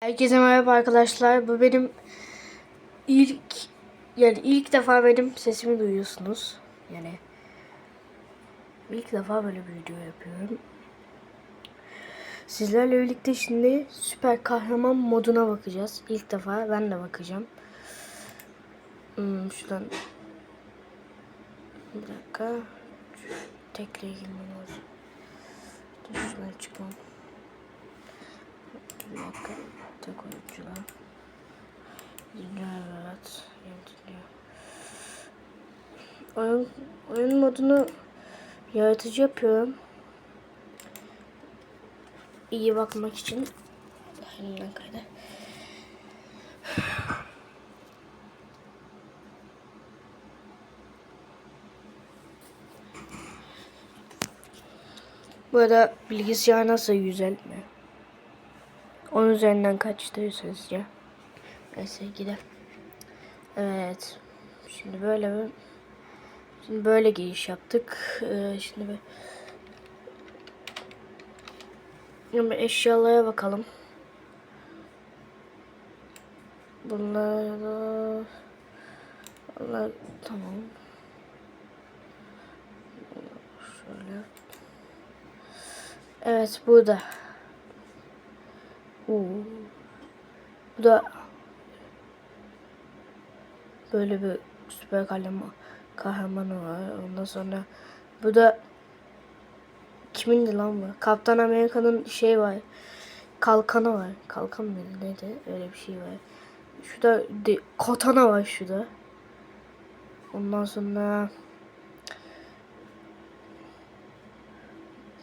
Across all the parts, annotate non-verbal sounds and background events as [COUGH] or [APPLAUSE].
Herkese merhaba arkadaşlar. Bu benim ilk yani ilk defa benim sesimi duyuyorsunuz. Yani ilk defa böyle bir video yapıyorum. Sizlerle birlikte şimdi süper kahraman moduna bakacağız. İlk defa ben de bakacağım. Hmm, şuradan bir dakika. Tekliğe girmem lazım. Şuradan çıkmam. Bir dakika. Tek oyuncular. Evet. Yönetiliyor. Oyun, oyun modunu yaratıcı yapıyorum. İyi bakmak için. Elimden kaydı. Bu arada bilgisayar nasıl güzel? Onun üzerinden kaçtı sizce? Neyse gidelim. Evet. Şimdi böyle bir Şimdi böyle giriş yaptık. Ee, şimdi bir Şimdi eşyalara bakalım. Bunlar da Bunlar tamam. Şöyle. Evet burada. Oo. Bu da böyle bir süper kahraman kahramanı var. Ondan sonra bu da kimindi lan bu? Kaptan Amerika'nın şey var. Kalkanı var. Kalkan mıydı neydi? Öyle bir şey var. Şurada de, katana var şurada. Ondan sonra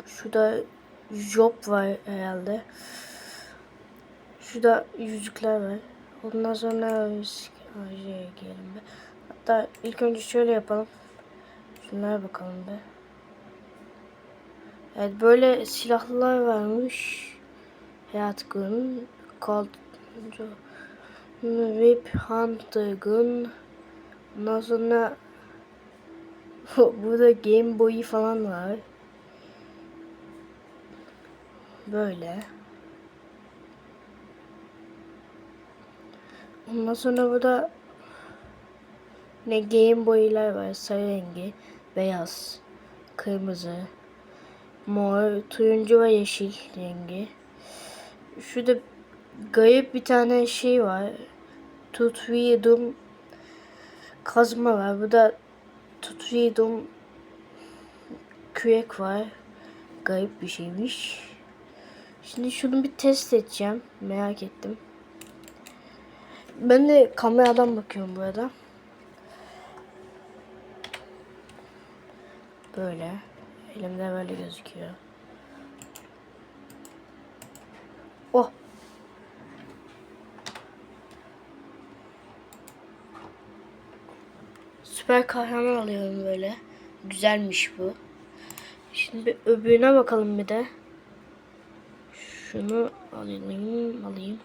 şurada job var herhalde. Şurada yüzükler var. Ondan sonra şeye girelim be. Hatta ilk önce şöyle yapalım. Şunlara bakalım be. Evet böyle silahlılar varmış. Hayat Gun, Colt, Rip Hunter Gun. Ondan sonra [LAUGHS] burada Game Boy falan var. Böyle. Ondan sonra burada ne Game Boy'lar var. Sarı rengi, beyaz, kırmızı, mor, turuncu ve yeşil rengi. Şurada garip bir tane şey var. Tutvidum kazma var. Burada Tutvidum kürek var. Garip bir şeymiş. Şimdi şunu bir test edeceğim. Merak ettim. Ben de kameradan bakıyorum bu arada. Böyle. Elimde böyle gözüküyor. Oh. Süper kahraman alıyorum böyle. Güzelmiş bu. Şimdi öbürüne bakalım bir de. Şunu alayım, alayım.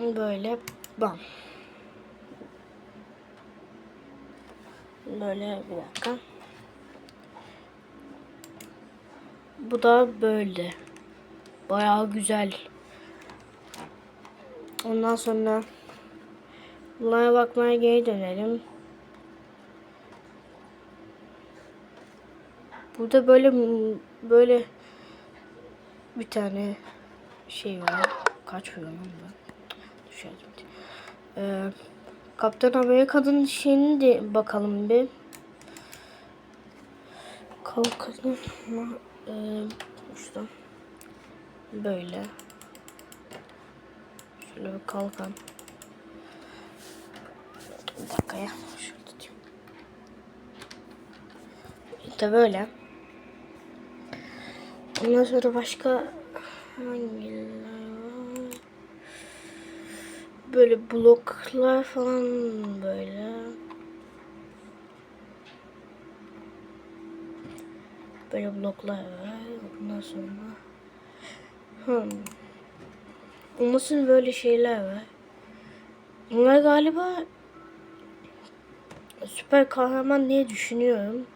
Böyle bam. Böyle bir dakika. Bu da böyle. Bayağı güzel. Ondan sonra bunlara bakmaya geri dönelim. Burada böyle böyle bir tane şey var. Kaç milyon ben? Düşerdim. Ee, Kaptan Amerika'nın şeyini de bakalım bir. Kalkanı e, işte böyle. Şöyle bir kalkan. Bir dakika ya. Şöyle tutayım. İşte böyle. Ondan sonra başka var? Böyle bloklar falan böyle. Böyle bloklar var. Ondan sonra hmm. Ondan sonra böyle şeyler var. Bunlar galiba süper kahraman diye düşünüyorum.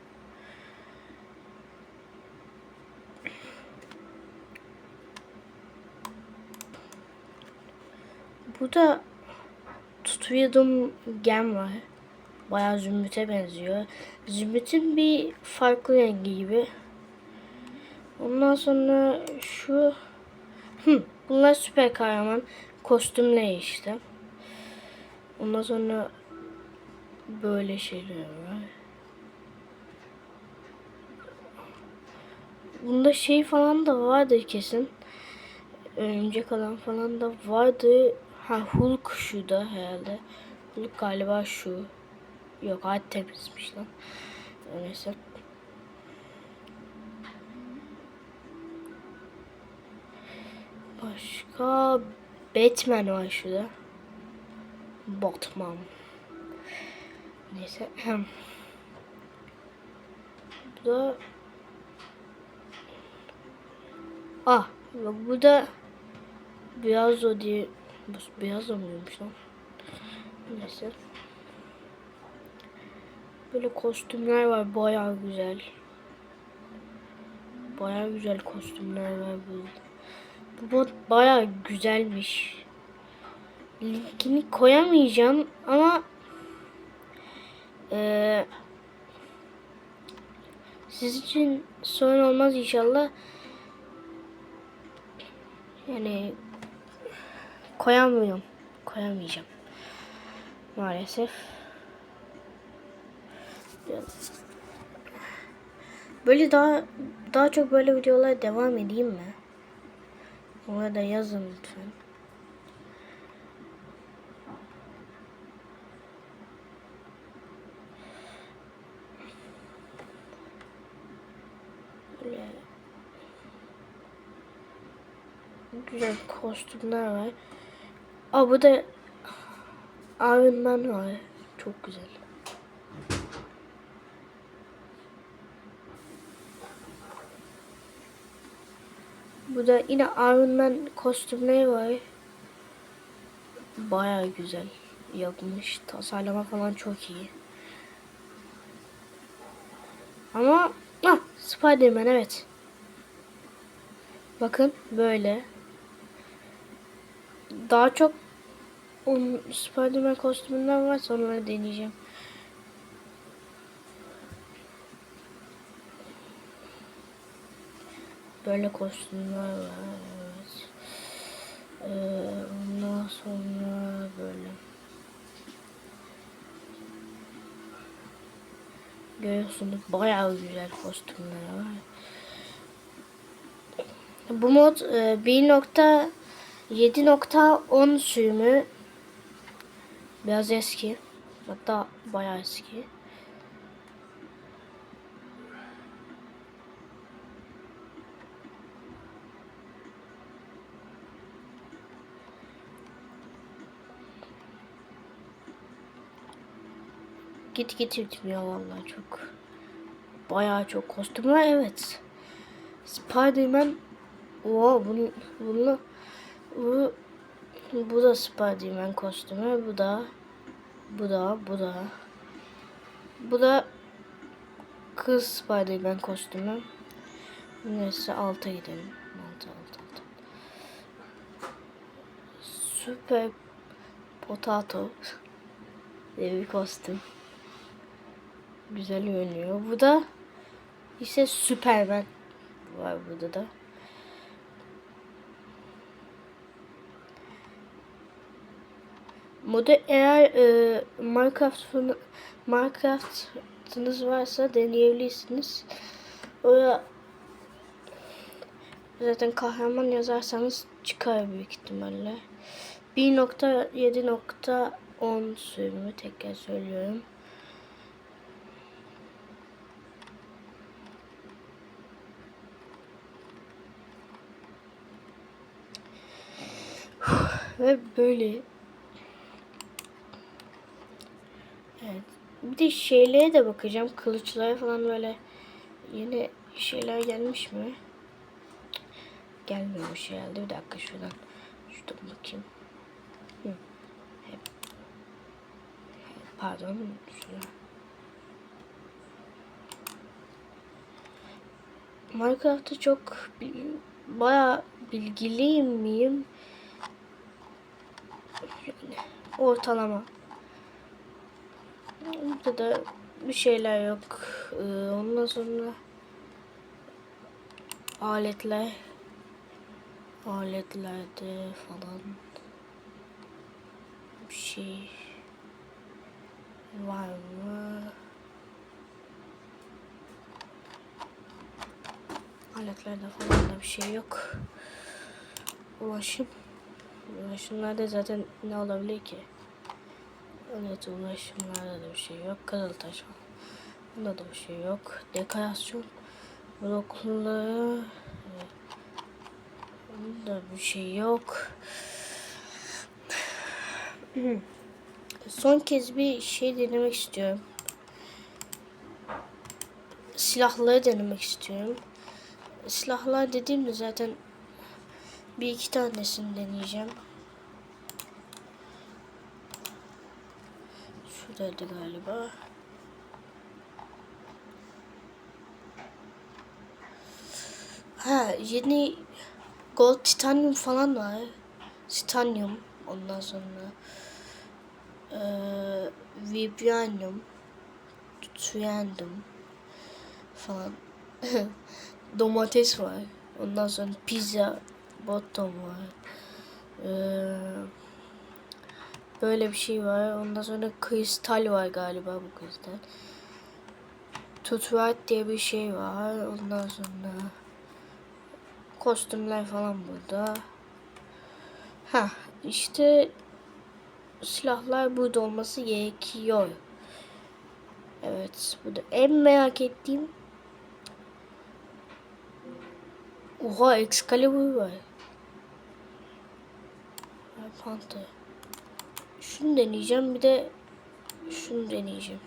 Burada tutuyordum gem var. Bayağı zümrüte benziyor. Zümrütün bir farklı rengi gibi. Ondan sonra şu Hı, bunlar süper kahraman kostümleri işte. Ondan sonra böyle şeyler var. Bunda şey falan da vardır kesin. Örümcek adam falan da vardı. Ha Hulk şu da herhalde. Hulk galiba şu. Yok Artemis'miş lan. Neyse. Başka Batman var şurada. Batman. Neyse. Bu da Ah, bak bu da biraz o diye bu biraz da mıymış lan? Neyse. Böyle kostümler var bayağı güzel. Bayağı güzel kostümler var burada. Bu bot bayağı güzelmiş. Linkini koyamayacağım ama eee siz için sorun olmaz inşallah. Yani koyamıyorum. Koyamayacağım. Maalesef. Böyle daha daha çok böyle videolar devam edeyim mi? Ona da yazın lütfen. Güzel kostümler var. Aa bu da Iron Man var. Çok güzel. Bu da yine Iron Man kostümleri var. Baya güzel yapmış. Tasarlama falan çok iyi. Ama ah, Spider-Man evet. Bakın böyle. Daha çok um, Spider-Man kostümünden var sonra deneyeceğim. Böyle kostümler var. Evet. Ee, ondan sonra böyle. Görüyorsunuz bayağı güzel kostümler var. Bu mod e, 1.7.10 sürümü biraz eski. Hatta bayağı eski. Git git bitmiyor vallahi çok. Bayağı çok kostüm var evet. Spiderman Oha bunu bunu bu bu da Spiderman kostümü. Bu da bu da bu da. Bu da kız Spiderman kostümü. Neyse alta gidelim. Alta alta alta Süper Potato diye bir kostüm. Güzel görünüyor bu da ise Superman. Var burada da Modu eğer e, Minecraft Minecraft'ınız varsa deneyebilirsiniz. Oraya zaten kahraman yazarsanız çıkar büyük ihtimalle. 1.7.10 sürümü tekrar söylüyorum. Ve böyle Evet. Bir de şeylere de bakacağım. Kılıçlara falan böyle yeni şeyler gelmiş mi? Gelmemiş herhalde. Bir dakika şuradan. Şuradan bakayım. Pardon. Şurada. Minecraft'ta çok bayağı bilgiliyim miyim? Ortalama. Burada da bir şeyler yok. Ee, ondan sonra aletler aletlerde falan bir şey var mı? Aletlerde falan da bir şey yok. Ulaşım. Ulaşımlarda zaten ne olabilir ki? Evet ulaşımlarda da bir şey yok. Kızıltaş var. Bunda da bir şey yok. Dekorasyon blokları Bunda bir şey yok. [CLEARS THROAT] Son kez bir şey denemek istiyorum. Silahları denemek istiyorum. Silahlar dediğimde zaten bir iki tanesini deneyeceğim. Şuradaydı galiba. Ha yeni Gold Titanium falan var. Titanium ondan sonra eee Vibranium Triandum falan [LAUGHS] domates var. Ondan sonra pizza bottom var. Eee böyle bir şey var. Ondan sonra kristal var galiba bu kristal. Tutrat diye bir şey var. Ondan sonra kostümler falan burada. Ha işte silahlar burada olması gerekiyor. Evet burada en merak ettiğim Oha Excalibur var. Panther. Şunu deneyeceğim bir de şunu deneyeceğim.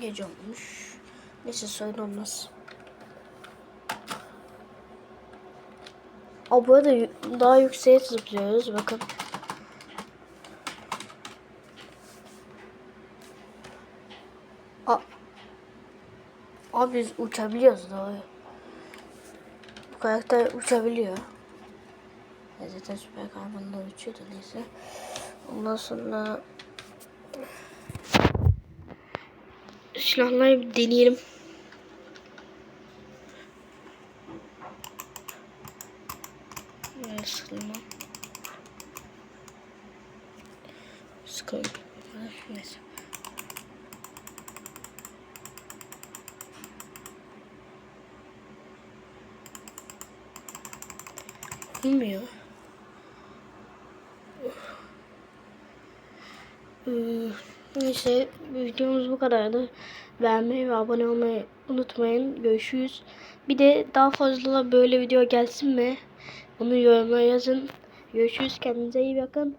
Gece olmuş. Neyse sorun olmaz. Aa, bu arada daha yükseğe zıplıyoruz. Bakın. Aa, abi biz uçabiliyoruz daha. Karakter uçabiliyor. Ya Zaten süper kahramanlar uçuyor da neyse. Ondan sonra silahları deneyelim. Böyle sıkılma. Sıkılma. Neyse. Bilmiyor. Neyse videomuz bu kadardı. Beğenmeyi ve abone olmayı unutmayın. Görüşürüz. Bir de daha fazla böyle video gelsin mi? Bunu yorumlara yazın. Görüşürüz. Kendinize iyi bakın.